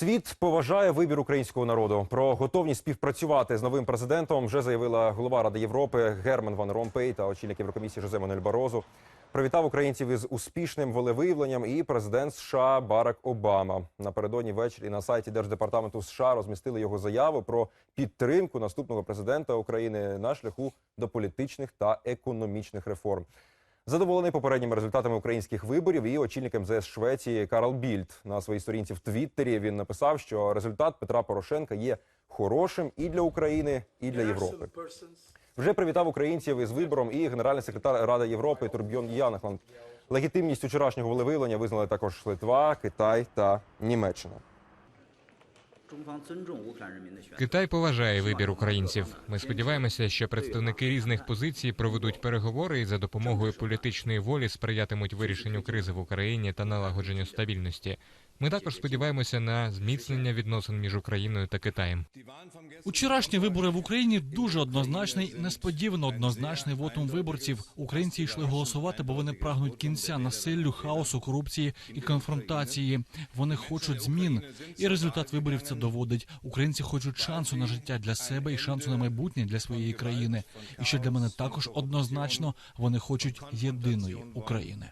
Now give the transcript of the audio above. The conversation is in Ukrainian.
Світ поважає вибір українського народу. Про готовність співпрацювати з новим президентом вже заявила голова Ради Європи Герман Ван Ромпей та очільник Єврокомісії Жозе Мануель Барозу. Привітав українців із успішним волевиявленням і президент США Барак Обама. Напередодні ввечері на сайті Держдепартаменту США розмістили його заяву про підтримку наступного президента України на шляху до політичних та економічних реформ. Задоволений попередніми результатами українських виборів і очільник МЗС Швеції Карл Більд на своїй сторінці в Твіттері він написав, що результат Петра Порошенка є хорошим і для України, і для Європи. Вже привітав українців із вибором і генеральний секретар Ради Європи Турбьон Янахланд. Легітимність вчорашнього волевиявлення визнали також Литва, Китай та Німеччина. Китай поважає вибір українців. Ми сподіваємося, що представники різних позицій проведуть переговори і за допомогою політичної волі сприятимуть вирішенню кризи в Україні та налагодженню стабільності. Ми також сподіваємося на зміцнення відносин між Україною та Китаєм. Учорашні вибори в Україні дуже однозначний, несподівано однозначний вотум виборців. Українці йшли голосувати, бо вони прагнуть кінця насиллю, хаосу, корупції і конфронтації. Вони хочуть змін, і результат виборів це доводить. Українці хочуть шансу на життя для себе і шансу на майбутнє для своєї країни. І що для мене також однозначно, вони хочуть єдиної України.